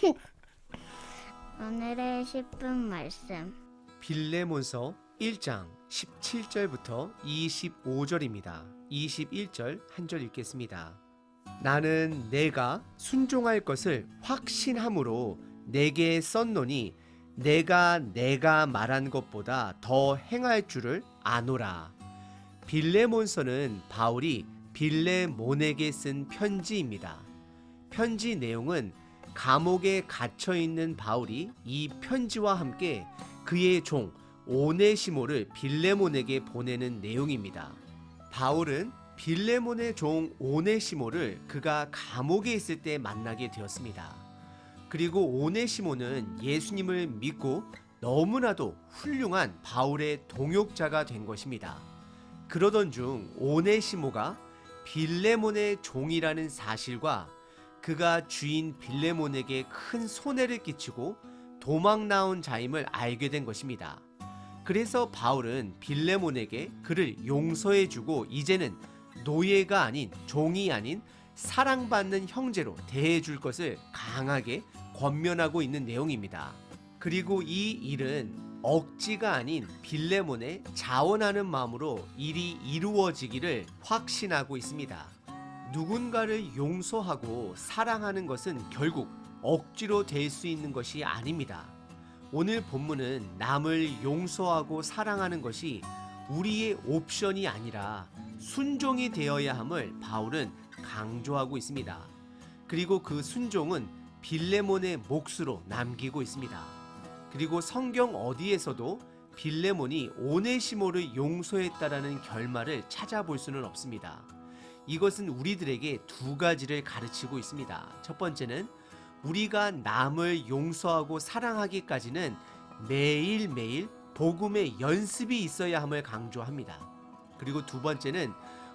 오늘의 10분 말씀. 빌레몬서 1장 17절부터 25절입니다. 21절 한 절 읽겠습니다. 나는 내가 순종할 것을 확신함으로 내게 썼노니 내가 내가 말한 것보다 더 행할 줄을 아노라. 빌레몬서는 바울이 빌레몬에게 쓴 편지입니다. 편지 내용은 감옥에 갇혀 있는 바울이 이 편지와 함께 그의 종 오네시모를 빌레몬에게 보내는 내용입니다. 바울은 빌레몬의 종 오네시모를 그가 감옥에 있을 때 만나게 되었습니다. 그리고 오네시모는 예수님을 믿고 너무나도 훌륭한 바울의 동역자가 된 것입니다. 그러던 중 오네시모가 빌레몬의 종이라는 사실과 그가 주인 빌레몬에게 큰 손해를 끼치고 도망 나온 자임을 알게 된 것입니다. 그래서 바울은 빌레몬에게 그를 용서해 주고 이제는 노예가 아닌 종이 아닌 사랑받는 형제로 대해 줄 것을 강하게 권면하고 있는 내용입니다. 그리고 이 일은 억지가 아닌 빌레몬의 자원하는 마음으로 일이 이루어지기를 확신하고 있습니다. 누군가를 용서하고 사랑하는 것은 결국 억지로 될 수 있는 것이 아닙니다. 오늘 본문은 남을 용서하고 사랑하는 것이 우리의 옵션이 아니라 순종이 되어야 함을 바울은 강조하고 있습니다. 그리고 그 순종은 빌레몬의 몫으로 남기고 있습니다. 그리고 성경 어디에서도 빌레몬이 오네시모를 용서했다라는 결말을 찾아볼 수는 없습니다. 이것은 우리들에게 두 가지를 가르치고 있습니다. 첫 번째는 우리가 남을 용서하고 사랑하기까지는 매일매일 복음의 연습이 있어야 함을 강조합니다. 그리고 두 번째는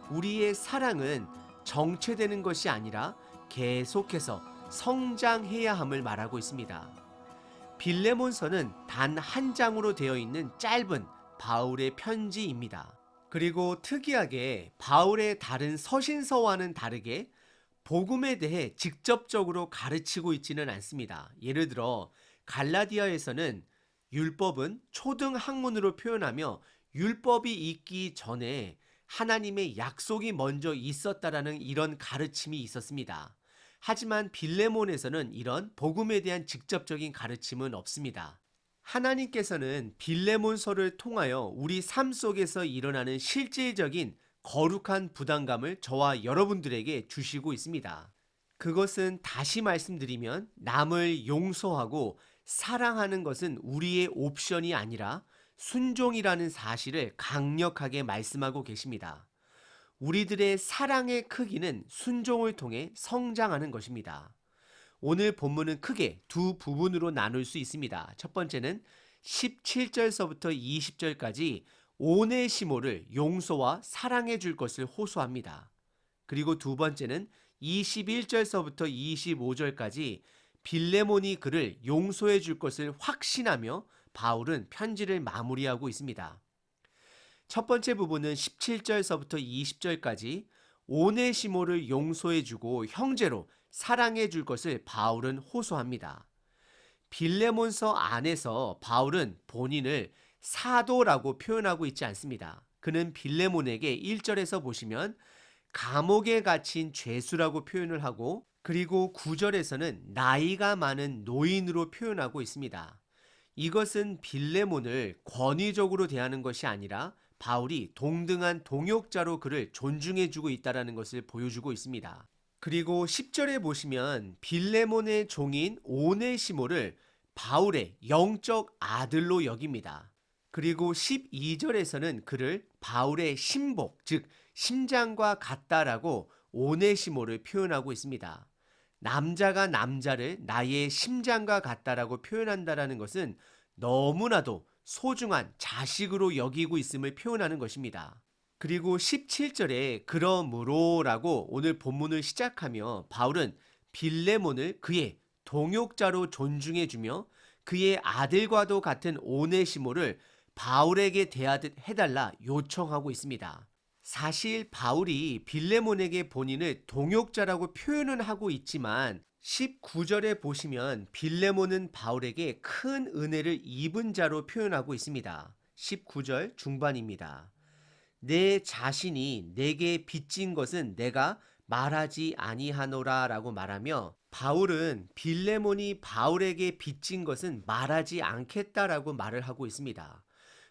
우리의 사랑은 정체되는 것이 아니라 계속해서 성장해야 함을 말하고 있습니다. 빌레몬서는 단 한 장으로 되어 있는 짧은 바울의 편지입니다. 그리고 특이하게 바울의 다른 서신서와는 다르게 복음에 대해 직접적으로 가르치고 있지는 않습니다. 예를 들어 갈라디아에서는 율법은 초등 학문으로 표현하며 율법이 있기 전에 하나님의 약속이 먼저 있었다라는 이런 가르침이 있었습니다. 하지만 빌레몬에서는 이런 복음에 대한 직접적인 가르침은 없습니다. 하나님께서는 빌레몬서를 통하여 우리 삶 속에서 일어나는 실질적인 거룩한 부담감을 저와 여러분들에게 주시고 있습니다. 그것은 다시 말씀드리면 남을 용서하고 사랑하는 것은 우리의 옵션이 아니라 순종이라는 사실을 강력하게 말씀하고 계십니다. 우리들의 사랑의 크기는 순종을 통해 성장하는 것입니다. 오늘 본문은 크게 두 부분으로 나눌 수 있습니다. 첫 번째는 17절서부터 20절까지 오네시모를 용서와 사랑해 줄 것을 호소합니다. 그리고 두 번째는 21절서부터 25절까지 빌레몬이 그를 용서해 줄 것을 확신하며 바울은 편지를 마무리하고 있습니다. 첫 번째 부분은 17절서부터 20절까지 오네시모를 용서해 주고 형제로 사랑해 줄 것을 바울은 호소합니다. 빌레몬서 안에서 바울은 본인을 사도라고 표현하고 있지 않습니다. 그는 빌레몬에게 1절에서 보시면 감옥에 갇힌 죄수라고 표현을 하고 그리고 9절에서는 나이가 많은 노인으로 표현하고 있습니다. 이것은 빌레몬을 권위적으로 대하는 것이 아니라 바울이 동등한 동역자로 그를 존중해 주고 있다는 것을 보여주고 있습니다. 그리고 10절에 보시면 빌레몬의 종인 오네시모를 바울의 영적 아들로 여깁니다. 그리고 12절에서는 그를 바울의 신복, 즉 심장과 같다라고 오네시모를 표현하고 있습니다. 남자가 남자를 나의 심장과 같다라고 표현한다라는 것은 너무나도 소중한 자식으로 여기고 있음을 표현하는 것입니다. 그리고 17절에 그러므로라고 오늘 본문을 시작하며 바울은 빌레몬을 그의 동역자로 존중해 주며 그의 아들과도 같은 오네시모를 바울에게 대하듯 해달라 요청하고 있습니다. 사실 바울이 빌레몬에게 본인을 동역자라고 표현은 하고 있지만 19절에 보시면 빌레몬은 바울에게 큰 은혜를 입은 자로 표현하고 있습니다. 19절 중반입니다. 내 자신이 내게 빚진 것은 내가 말하지 아니하노라 라고 말하며 바울은 빌레몬이 바울에게 빚진 것은 말하지 않겠다라고 말을 하고 있습니다.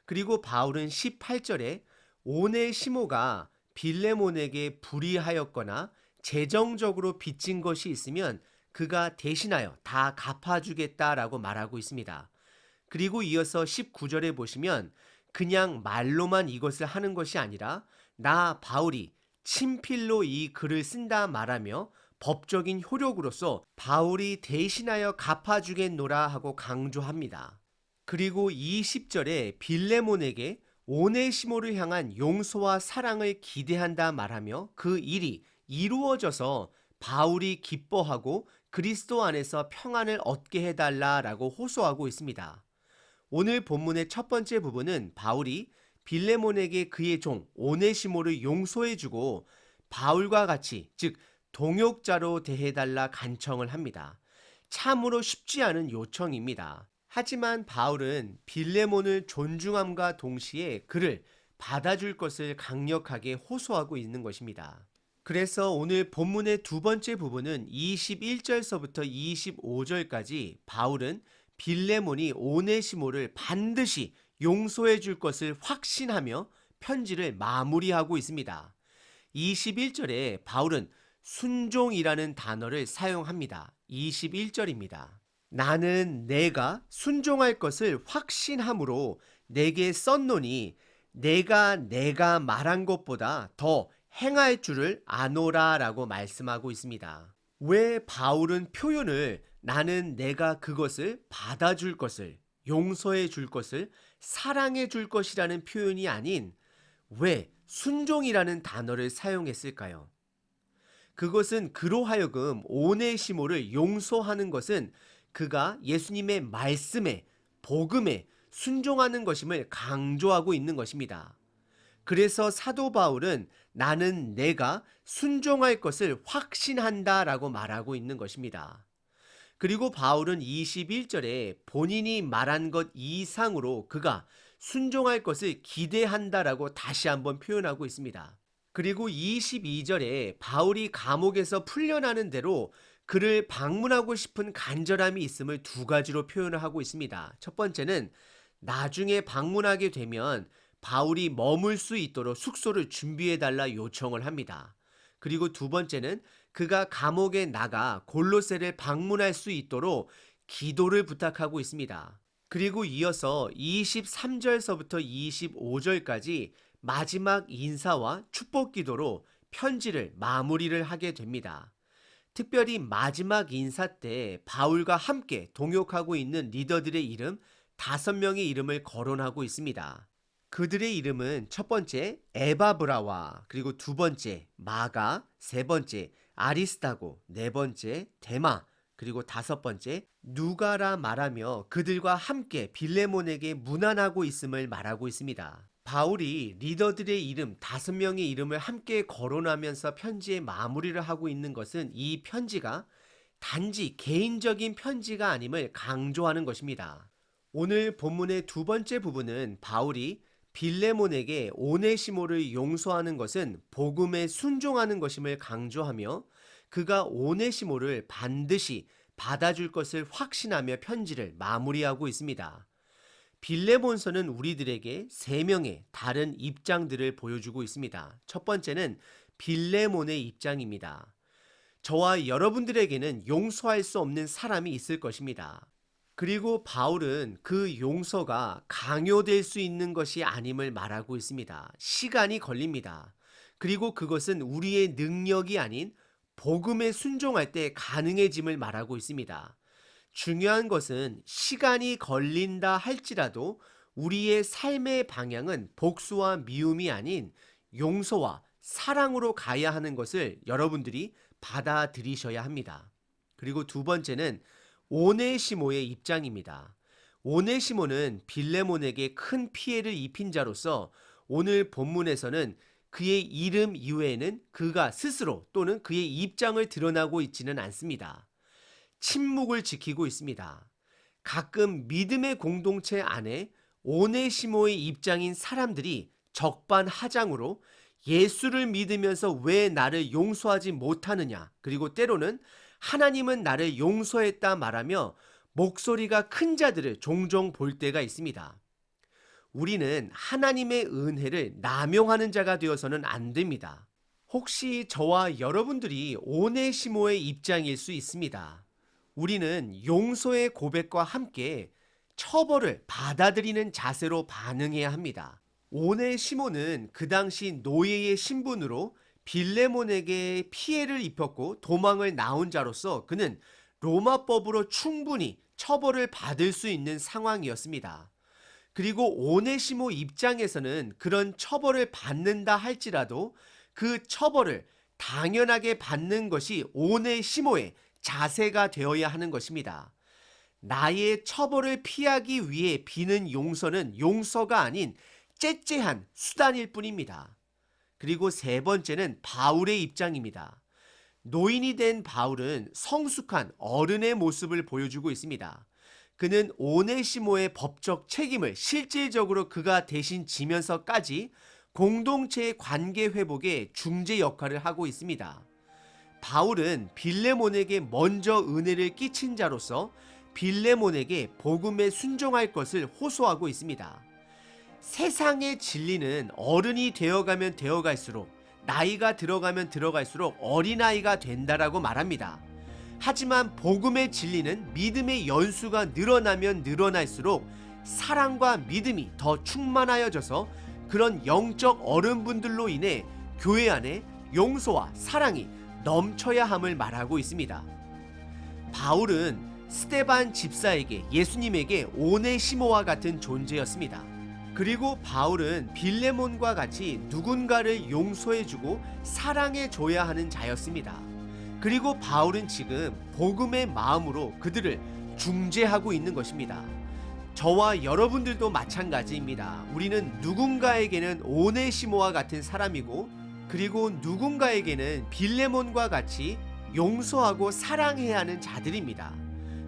그리고 바울은 18절에 오네시모가 빌레몬에게 불의하였거나 재정적으로 빚진 것이 있으면 그가 대신하여 다 갚아주겠다라고 말하고 있습니다. 그리고 이어서 19절에 보시면 그냥 말로만 이것을 하는 것이 아니라 나 바울이 친필로 이 글을 쓴다 말하며 법적인 효력으로서 바울이 대신하여 갚아주겠노라 하고 강조합니다. 그리고 20절에 빌레몬에게 오네시모를 향한 용서와 사랑을 기대한다 말하며 그 일이 이루어져서 바울이 기뻐하고 그리스도 안에서 평안을 얻게 해달라라고 호소하고 있습니다. 오늘 본문의 첫 번째 부분은 바울이 빌레몬에게 그의 종 오네시모를 용서해주고 바울과 같이 즉 동역자로 대해달라 간청을 합니다. 참으로 쉽지 않은 요청입니다. 하지만 바울은 빌레몬을 존중함과 동시에 그를 받아줄 것을 강력하게 호소하고 있는 것입니다. 그래서 오늘 본문의 두 번째 부분은 21절서부터 25절까지 바울은 빌레몬이 오네시모를 반드시 용서해 줄 것을 확신하며 편지를 마무리하고 있습니다. 21절에 바울은 순종이라는 단어를 사용합니다. 21절입니다. 나는 내가 순종할 것을 확신함으로 내게 썼노니 내가 내가 말한 것보다 더 행할 줄을 아노라라고 말씀하고 있습니다. 왜 바울은 표현을 나는 내가 그것을 받아줄 것을 용서해 줄 것을 사랑해 줄 것이라는 표현이 아닌 왜 순종이라는 단어를 사용했을까요? 그것은 그로 하여금 오네시모를 용서하는 것은 그가 예수님의 말씀에 복음에 순종하는 것임을 강조하고 있는 것입니다. 그래서 사도 바울은 나는 내가 순종할 것을 확신한다 라고 말하고 있는 것입니다. 그리고 바울은 21절에 본인이 말한 것 이상으로 그가 순종할 것을 기대한다라고 다시 한번 표현하고 있습니다. 그리고 22절에 바울이 감옥에서 풀려나는 대로 그를 방문하고 싶은 간절함이 있음을 두 가지로 표현을 하고 있습니다. 첫 번째는 나중에 방문하게 되면 바울이 머물 수 있도록 숙소를 준비해 달라 요청을 합니다. 그리고 두 번째는 그가 감옥에 나가 골로새를 방문할 수 있도록 기도를 부탁하고 있습니다. 그리고 이어서 23절서부터 25절까지 마지막 인사와 축복 기도로 편지를 마무리를 하게 됩니다. 특별히 마지막 인사 때 바울과 함께 동역하고 있는 리더들의 이름 다섯 명의 이름을 거론하고 있습니다. 그들의 이름은 첫 번째 에바브라와 그리고 두 번째 마가, 세 번째 아리스타고, 네 번째 데마, 그리고 다섯 번째 누가라 말하며 그들과 함께 빌레몬에게 문안하고 있음을 말하고 있습니다. 바울이 리더들의 이름 다섯 명의 이름을 함께 거론하면서 편지의 마무리를 하고 있는 것은 이 편지가 단지 개인적인 편지가 아님을 강조하는 것입니다. 오늘 본문의 두 번째 부분은 바울이 빌레몬에게 오네시모를 용서하는 것은 복음에 순종하는 것임을 강조하며 그가 오네시모를 반드시 받아줄 것을 확신하며 편지를 마무리하고 있습니다. 빌레몬서는 우리들에게 세 명의 다른 입장들을 보여주고 있습니다. 첫 번째는 빌레몬의 입장입니다. 저와 여러분들에게는 용서할 수 없는 사람이 있을 것입니다. 그리고 바울은 그 용서가 강요될 수 있는 것이 아님을 말하고 있습니다. 시간이 걸립니다. 그리고 그것은 우리의 능력이 아닌 복음에 순종할 때 가능해짐을 말하고 있습니다. 중요한 것은 시간이 걸린다 할지라도 우리의 삶의 방향은 복수와 미움이 아닌 용서와 사랑으로 가야 하는 것을 여러분들이 받아들이셔야 합니다. 그리고 두 번째는 오네시모의 입장입니다. 오네시모는 빌레몬에게 큰 피해를 입힌 자로서 오늘 본문에서는 그의 이름 이외에는 그가 스스로 또는 그의 입장을 드러나고 있지는 않습니다. 침묵을 지키고 있습니다. 가끔 믿음의 공동체 안에 오네시모의 입장인 사람들이 적반하장으로 예수를 믿으면서 왜 나를 용서하지 못하느냐, 그리고 때로는 하나님은 나를 용서했다 말하며 목소리가 큰 자들을 종종 볼 때가 있습니다. 우리는 하나님의 은혜를 남용하는 자가 되어서는 안 됩니다. 혹시 저와 여러분들이 오네시모의 입장일 수 있습니다. 우리는 용서의 고백과 함께 처벌을 받아들이는 자세로 반응해야 합니다. 오네시모는 그 당시 노예의 신분으로 빌레몬에게 피해를 입혔고 도망을 나온 자로서 그는 로마법으로 충분히 처벌을 받을 수 있는 상황이었습니다. 그리고 오네시모 입장에서는 그런 처벌을 받는다 할지라도 그 처벌을 당연하게 받는 것이 오네시모의 자세가 되어야 하는 것입니다. 나의 처벌을 피하기 위해 비는 용서는 용서가 아닌 째째한 수단일 뿐입니다. 그리고 세 번째는 바울의 입장입니다. 노인이 된 바울은 성숙한 어른의 모습을 보여주고 있습니다. 그는 오네시모의 법적 책임을 실질적으로 그가 대신 지면서까지 공동체의 관계 회복에 중재 역할을 하고 있습니다. 바울은 빌레몬에게 먼저 은혜를 끼친 자로서 빌레몬에게 복음에 순종할 것을 호소하고 있습니다. 세상의 진리는 어른이 되어가면 되어갈수록 나이가 들어가면 들어갈수록 어린아이가 된다라고 말합니다. 하지만 복음의 진리는 믿음의 연수가 늘어나면 늘어날수록 사랑과 믿음이 더 충만하여져서 그런 영적 어른분들로 인해 교회 안에 용서와 사랑이 넘쳐야 함을 말하고 있습니다. 바울은 스테반 집사에게 예수님에게 오네시모와 같은 존재였습니다. 그리고 바울은 빌레몬과 같이 누군가를 용서해주고 사랑해줘야 하는 자였습니다. 그리고 바울은 지금 복음의 마음으로 그들을 중재하고 있는 것입니다. 저와 여러분들도 마찬가지입니다. 우리는 누군가에게는 오네시모와 같은 사람이고 그리고 누군가에게는 빌레몬과 같이 용서하고 사랑해야 하는 자들입니다.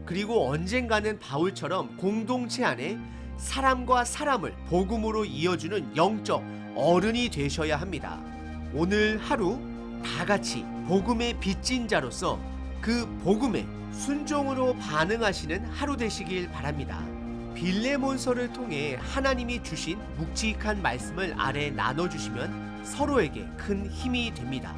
그리고 언젠가는 바울처럼 공동체 안에 사람과 사람을 복음으로 이어주는 영적 어른이 되셔야 합니다. 오늘 하루 다 같이 복음의 빚진 자로서 그 복음에 순종으로 반응하시는 하루 되시길 바랍니다. 빌레몬서를 통해 하나님이 주신 묵직한 말씀을 아래 나눠주시면 서로에게 큰 힘이 됩니다.